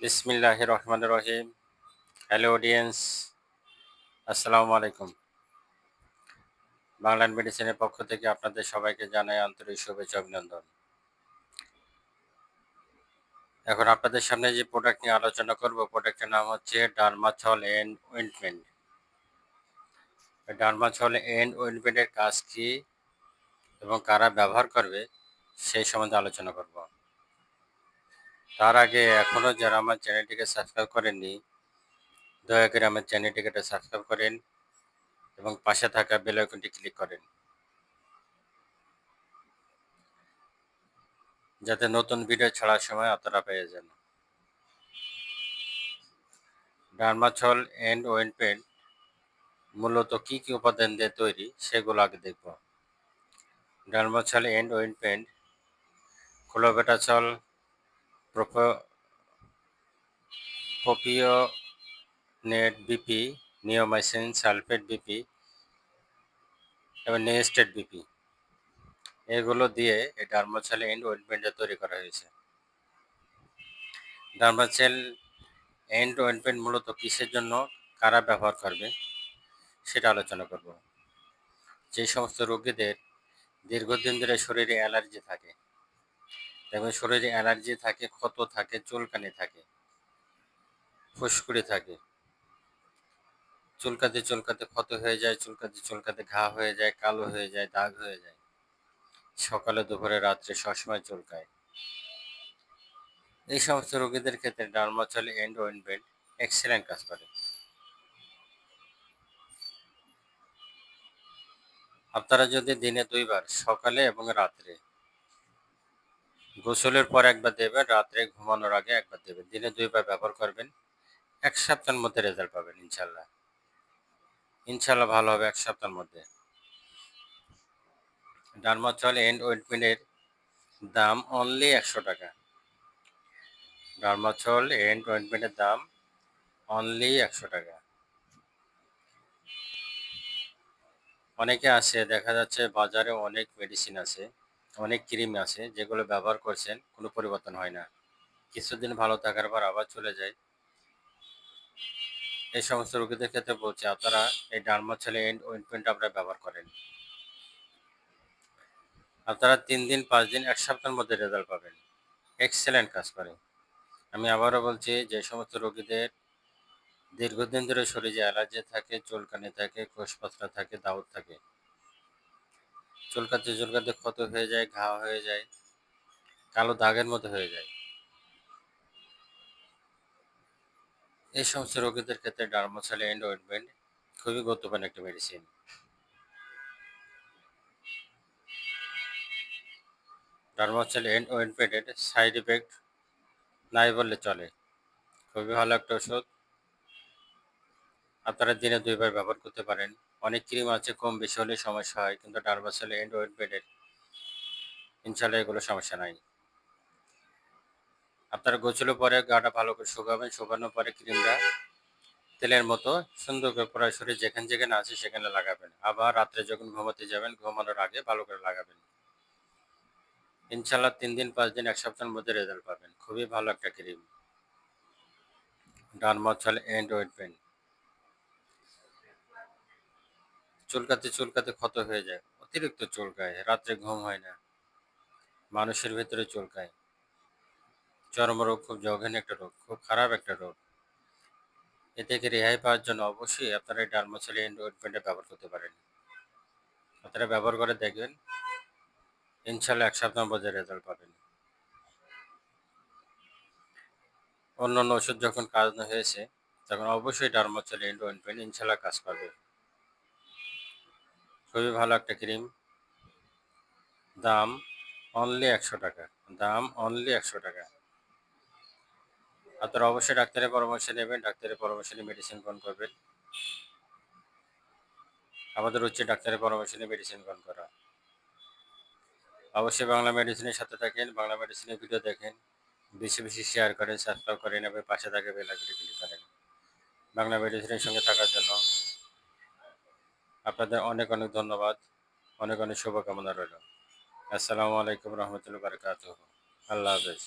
বিসমিল্লাহ রহমান রহিম। Hello audience আসসালামু আলাইকুম। বাংলান মেডিসিনের পক্ষ থেকে আপনাদের সবাইকে জানাই আন্তরিক শুভেচ্ছা, অভিনন্দন। এখন আপনাদের সামনে যে প্রোডাক্ট নিয়ে আলোচনা করব প্রোডাক্টের নাম হচ্ছে Dermathol and ointment Dermathol and ওয়েন্টমেন্টের কাজ কী এবং কারা ব্যবহার করবে, সেই সম্বন্ধে আলোচনা করব। তার আগে এখনও যারা আমার চ্যানেলটিকে সাবস্ক্রাইব করেননি, দয়া করে আমার চ্যানেলটিকে সাবস্ক্রাইব করেন এবং পাশে থাকা বেল আইকনটি ক্লিক করেন। যাতে নতুন ভিডিও ছাড়ার সময় আপনারা পেয়ে যান। ডার্মাছল অ্যান্ড ওয়েন্টমেন্ট মূলত কি কি উপাদান দিয়ে তৈরি সেগুলো আগে দেখব। Dermasol and ointment clobetasol propionate BP, neomycin sulphate BP, এবং নেস্টেড বিপি। এগুলো দিয়ে এই ডার্মাসেল এন্ড ওয়েন্টমেন্টটা তৈরি করা হয়েছে। ডার্মাসেল এন্ড ওয়েন্টমেন্ট মূলত কিসের জন্য, কারা ব্যবহার করবে, সেটা আলোচনা করব। যে সমস্ত রোগীদের দীর্ঘদিন ধরে শরীরে অ্যালার্জি থাকে এবং শরীরে অ্যালার্জি থাকে, ক্ষত থাকে, চুলকানি থাকে, ফুসকুড়ি থাকে। চুলকাতে চুলকাতে ক্ষত হয়ে যায়, চুলকাতে চুলকাতে ঘা হয়ে যায়, কালো হয়ে যায়, দাগ হয়ে যায়। সকালে, দুপুরে, রাত্রে সবসময় চুলকায়। এই সমস্ত রোগীদের ক্ষেত্রে ডার্মাচল এন্ড ওয়েনবেন্ট এক্সেলেন্ট কাজ করে। আপনারা যদি দিনে দুইবার, সকালে এবং রাত্রে গোসলের পর একবার দেবেন, রাত্রে ঘুমানোর আগে একবার দেবেন। দিনে দুইবার ব্যবহার করবেন, এক সপ্তাহের মধ্যে রেজাল্ট পাবেন, ইনশাল্লাহ। ইনশাল্লাহ ভালো হবে এক সপ্তাহের মধ্যে। ডার্মাচল এন্ড ওয়েন্টমেন্টের দাম অনলি একশো টাকা। ডার্মাচল এন্ড ওয়েন্টমেন্টের দাম অনলি একশো টাকা। অনেকে আছে, দেখা যাচ্ছে বাজারে অনেক মেডিসিন আছে। অনেক ক্রিম আছে যেগুলো ব্যবহার করছেন, কোনো পরিবর্তন হয় না। কিছুদিন ভালো থাকার পর আবার চলে যায়। এই সমস্ত রোগীদের ক্ষেত্রে বলছে, আপনারা এই ডার্মাচলে এন্ড ওয়েন্টমেন্ট আপনারা ব্যবহার করেন। আপনারা তিন দিন, পাঁচ দিন, এক সপ্তাহের মধ্যে রেজাল্ট পাবেন। এক্সেলেন্ট কাজ করে। আমি আবারও বলছি, যে সমস্ত রোগীদের দীর্ঘদিন ধরে শরীরে অ্যালার্জি থাকে, চুলকানি থাকে কোষপাত্রা থাকে, দাউদ থাকে। চুলকাতে চুলকাতে ক্ষত হয়ে যায়, ঘা হয়ে যায়, কালো দাগের মতো হয়ে যায়। এই সমস্ত রোগীদের ক্ষেত্রে ডার্মোসাল এন্ড অয়েন্টমেন্ট খুবই গুরুত্বপূর্ণ একটা মেডিসিন ডার্মোসাল এন্ড অয়েন্টমেন্টের সাইড এফেক্ট নাই বললে চলে। খুবই ভালো একটা ওষুধ। আপনারা দিনে দুইবার ব্যবহার করতে পারেন। অনেক ক্রিম আছে, কম বেশি হলে সমস্যা হয়, কিন্তু ডার্মাসেল এন্ড ওয়েটমেন্টের ইনশাল্লাহ এগুলো সমস্যা নাই। আপনারা গোছলের পরে গাটা ভালো করে শুকাবেন, শুকানোর পরে ক্রিমটা তেলের মতো সুন্দর করে পুরো শরীর যেখানে যেখানে আছে সেখানে লাগাবেন। আবার রাত্রে যখন ঘুমাতে যাবেন, ঘুমানোর আগে ভালো করে লাগাবেন। ইনশাল্লাহ তিন দিন, পাঁচ দিন, এক সপ্তাহের মধ্যে রেজাল্ট পাবেন। খুবই ভালো একটা ক্রিম। ডার্মাচল এন্ড ওয়েটমেন্ট চুলকাতে চুলকাতে ক্ষত হয়ে যায়। অতিরিক্ত চুলকায়, রাত্রে ঘুম হয় না। মানুষের ভেতরে চুলকায়। চর্মরোগ খুব জঘন্য একটা রোগ, খুব খারাপ একটা রোগ। এ থেকে রেহাই পাওয়ার জন্য অবশ্যই আপনারা এই ডার্মোসেলি ওয়েটমেন্টে ব্যবহার করতে পারেন। আপনারা ব্যবহার করে দেখবেন ইনশাল্লাহ এক সপ্তাহ মধ্যে রেজাল্ট পাবেন। অন্য অন্য ওষুধ যখন কাজ না হয়েছে, তখন অবশ্যই ডার্মোসেলি ওয়েটমেন্ট ইনশাল্লাহ কাজ করবে। খুবই ভালো একটা ক্রিম। দাম অনলি একশো টাকা। দাম অনলি একশো টাকা। আপনারা অবশ্যই ডাক্তারের পরামর্শ নেবেন, ডাক্তারের পরামর্শ নিয়ে মেডিসিন গ্রহণ করবেন। আমাদের হচ্ছে ডাক্তারের পরামর্শ নিয়ে মেডিসিন গ্রহণ করা। অবশ্যই বাংলা মেডিসিনের সাথে থাকেন, বাংলা মেডিসিনের ভিডিও দেখেন। বেশি বেশি শেয়ার করেন সাবস্ক্রাইব করেন এবং পাশে থাকে বেলা বেলাগুলি ক্লিক করেন। বাংলা মেডিসিনের সঙ্গে থাকার জন্য আপনাদের অনেক অনেক ধন্যবাদ। অনেক অনেক শুভকামনা রইল। আসসালামু আলাইকুম রহমতুল্লাহ বারকাত আল্লাহ হাফেজ।